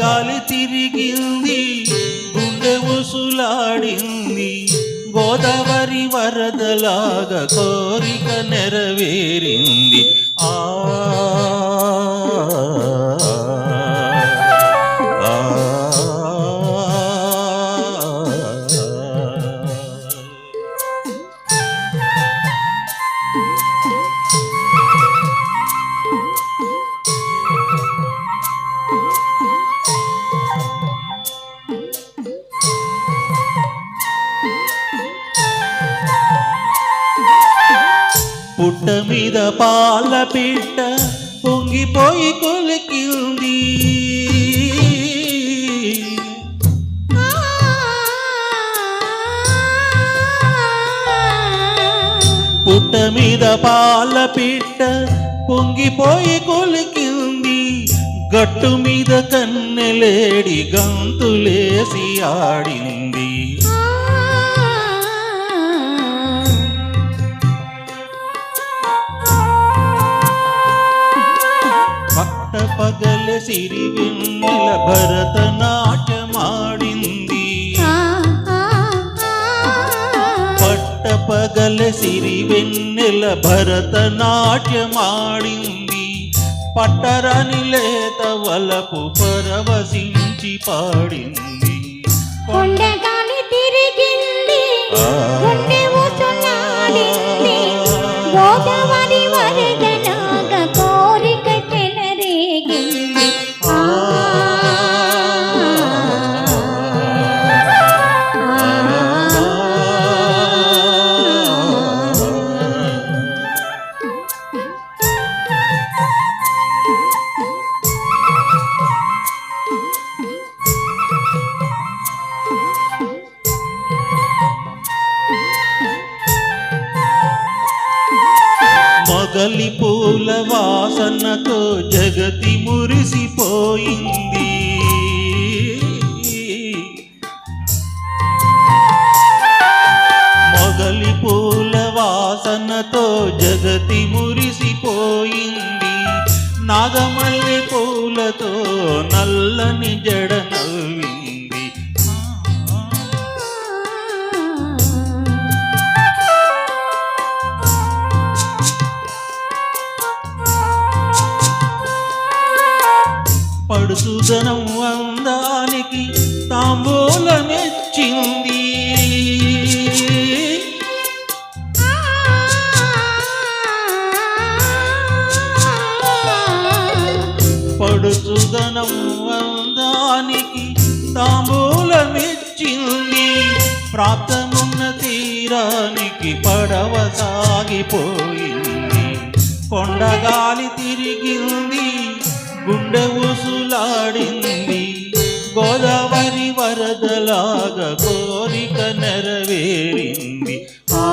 గాలి తిరిగింది గుండె ఉసులాడింది గోదావరి వరదలాగా కోరిక నెరవేరింది. ఆ పుట్ట మీద పాల పిట్ట పొంగిపోయి కొలికింది. పుట్ట మీద పాల పిట్ట పొంగిపోయి కొలికింది. గట్టు మీద కన్నెలేడి గంతులేసి ఆడింది. పగల సిరి వెన్నెల భరతనాట్యమాడింది. పట్ట పగల సిరి వెన్నెల భరతనాట్యమాడింది. పట్టరాని లేత వలపు పరవశించి పాడింది. కొండగాలి తిరిగింది. మొగలి పూల వాసనతో జగతి మురిసిపోయింది. మొగలి పూల వాసనతో జగతి మురిసిపోయింది. నాగమల్లి పూలతో నల్లని జడ నవ్వింది. పడుసుదనం అందానికి తాంబూలమెచ్చింది. పడుచుదనం అందానికి తాంబూలమిచ్చింది. ప్రాప్తమున్న తీరానికి పడవ సాగిపోయింది. కొండగాలి తిరిగింది. గుండె ఉసులాడింది గోదావరి వరదలాగా కోరిక నెరవేరింది. ఆ